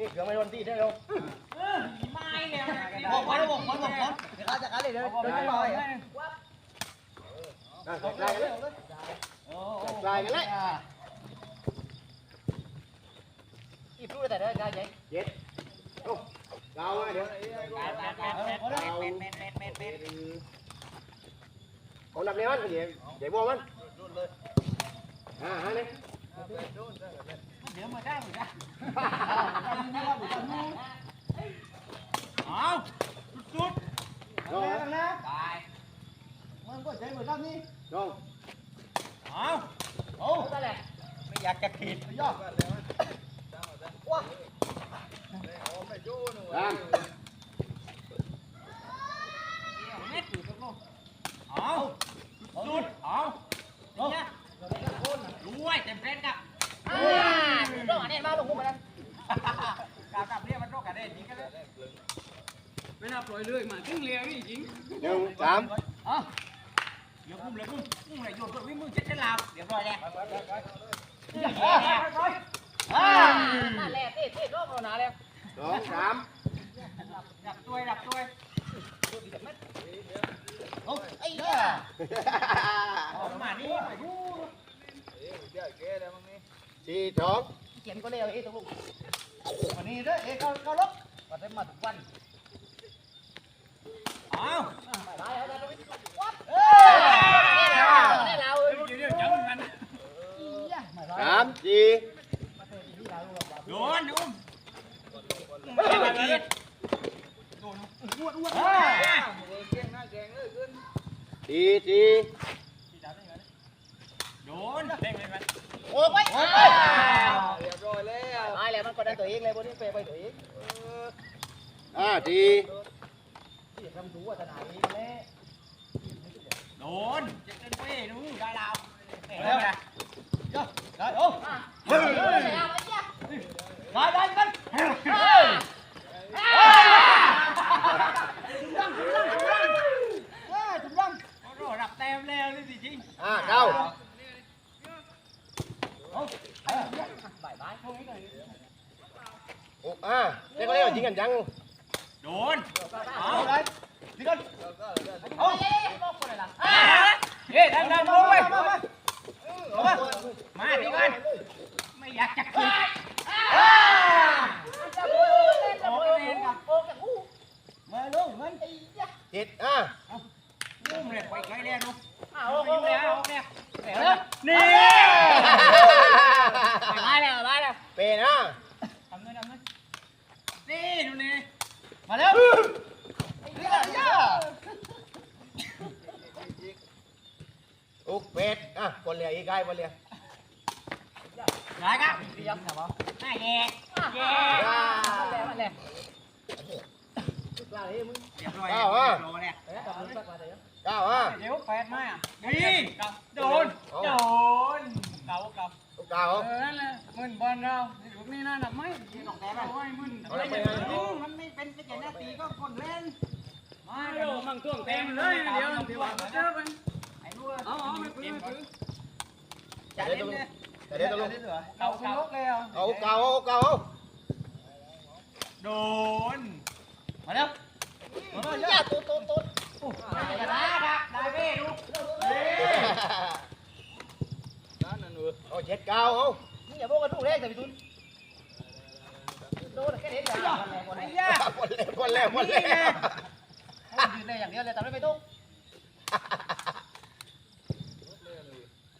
นี่เกือบไม่โดนตีได้แล้วไม่เลยบอกก่อนบอกก่อนบอกก่อนเดี๋ยวเขาจะกันเลยเดี๋ยวเดี๋ยวจะลอยอะแตกลายกันเลยแตกลายกันเลยอีพูดแต่เด้อได้ใจเย็ดโอ้เกาไว้เดี๋ยวเอาดับเนี้ยมันเดี๋ยวเดี๋ยวโบมันอ่าฮะนี่ เดี๋ยวมาได้เหมือนกันเอาสุดลองนะๆตายมันก็ใจเหมือนกันนี่ลองเอาโอ้นั่นแหละไม่อยากจะขีดย่อตามเม็ดอยู่ตรงนู้นเอาสุดๆเอาเนี่ยรู้ไว้เต็มเฟรนกับ ไม่น่าปล่อยเลยมาขึ้นเรียวนี่จริงหนึ่งสามอ๋อเดี๋ยวพุ่มเลยพุ่มพุ่มเลยโยนตัววิ่งมือเช็ดเช็ดลาวเดี๋ยวรอยแล้วอ่านั่นแหละเต้เต้รอบเราหนาแล้วสองสามดับตัวดับตัวโอ้ไอ้เหี้ยออกมานี่ไปดูสี่สองเขียนก็เร็วเอ้ตรงลูกวันนี้เด้อเอ้เขาเขาลบ มาได้มาทุกวันเอาไปแล้วนะวัดเอเฮ้อได้แล้วเอ้ยเดี๋ยวเดี๋ยวจังกันสามสี่โดนอุ้มไม่ได้มากินโดนอ้วนอ้วนสี่สี่โดนเด้งเลยไหมโอ้ยโอ้ยเรียบร้อยแล้วตายแล้วมันกดดันตัวเองเลยบนนี้เปไปตัวเอง ห้าสี่ที่ทำถูวัฒนานี้แน่โดนจะเป็นเป้ดูได้ โอ้เฮ้ยได้แล้วไอ้เหี้ยได้ได้กันเฮ้ยเฮ้ยถึงยังโอ้โหรับเต็มแล้วนี่สิจริงห้าเก้าบายบายหกอ่าเด็กก็เรียกว่าจริงกันจังโดนเอาเอาเลยนี่ก่อนเอาเฮ้ยบอกคนไหนล่ะเฮ้ยดังดังลงไปมามามาดีกันไม่อยากจะกินจะโอ้ยเล่นจะโอ้ยโอ้ยโอ้ยอู้มาลูกมันไอ้เหี้ยเจ็ดอ่าอุ้มเลยไปไกลแล้วนุ๊กอ้าเอาวไปโอ้อยู่ยแล้วโอ้ยเอาเนี่ยนี่นี่มาแล้วมาแล้วเป็นอะทำเงินทำเงินนี่ดูนี่ มาแล้วไอ้เหี้ยเหี้ยอุกเป็ดอะคนเรียอีกไก่คนเรียได้ครับเรียมนะบ่หน้าแย่แย่มาแล้วมาแล้วลาเลยมึงเรียบร้อยแล้วโดนเนี่ยเอ๊ะกลับมือสักมาเดี๋ยวเก้าอะเดี๋ยวแปดมานี่โดนโดนเก่าเก่า เก้า เออนั่นแหละมึนบอลเราลูกนี่น่าหนักไหมต้องแต่เราให้มึนมันไม่เป็นไม่ใช่หน้าตีก็คนเล่น มาเดี๋ยวมั่งช่วงเต็มเลยเดี๋ยวเดี๋ยวเจอมันไอ้ลูกเอาเอาไม่ปืนไม่ปืนจัดเล่นเลยแต่เดี๋ยวตกลงเก่าเก่าแล้วเอาเก้าเอาเก้าเอาโดนมาแล้วมาแล้วย่าตุ๊ดตุ๊ดตุ๊ดได้ได้ได้เว้ดูเอาเจ็ดเก้าเอานี่อย่าบอกกันลูกแรกแต่พี่ตุ้นโดนแค่นี้อย่าคนแรกคนแรไอ้กย่าคนแรกคนแรกคนแรก ยืนเลยอย่างเดียวเลยแต่ไม่ไปตุ้ง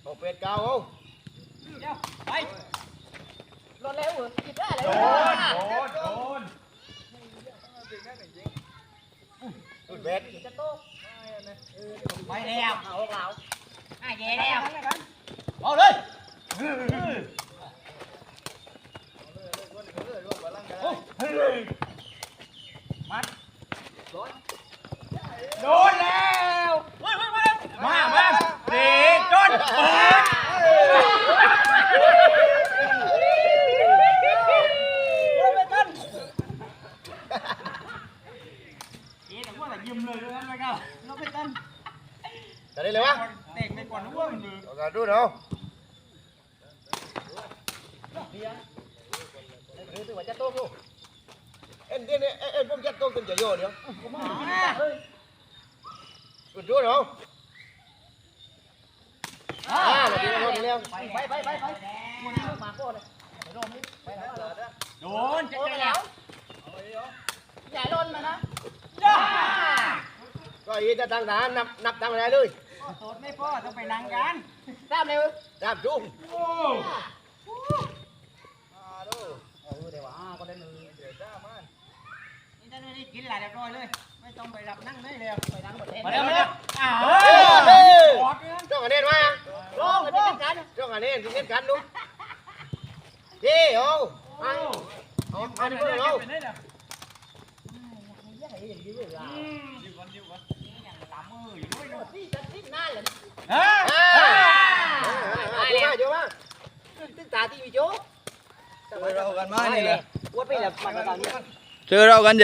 เอาเป็ดเก้าเอาเดี๋ยวไปรถแล้วเหรอกินได้เลยโดนโดนโดนสุดเป็ดจะโต้ไปแล้วเอาเหลาอะแย่แล้วเอาเลย โดนแล้วมามาดีจนเปิดเอ๊ะแต่ว่าแต่ยืมเลยด้วยนะไม่ก็เราไปตั้งจะได้เลยวะเตะไปก่อนนะว่ามันมือเอาการดูเนาะเบียร์คือถือว่าจะโต้กูเอ็นเอ็นผมยัดตัวกันจะโยเดี๋ยว คุณรู้เหรออ่าเดี๋ยวเราเร็วไปไปไปไปไปมันมาโก้เลยไปโดนนี่ไปแล้วโดนโอ้ไปแล้วอย่าล่นมานะก็อีจะตั้งฐานนับนับตั้งอะไรเลยโดนไม่พอต้องไปนั่งกันตามเร็วนับจุ่มเออเดี๋ยวว่าก็ได้เลย นี่ จะได้กินหลายเรียบร้อยเลย ไม่ต้องไปรับนั่งได้เลยไปนั่งหมดเลยมาเร็วมาเร็วอ้าวเฮ้ยกอดเลยจ้องอันนี้มาลงไปเป็นกันจ้องอันนี้ที่เล่นกันดูดีโอ้เอาเอาเอาดิเพื่อนเอาอย่าให้อย่างนี้เลยล่ะอย่างหลับมืออยู่ด้วยโดดนี่จะทิ้งนั่นเลยเฮ้ยอ่าเยอะมากเยอะมากตึ้งตาที่วิโจ้เรากันมานี่เลยว่าไปแบบมันก็ตอนนี้เจอเรากันเจ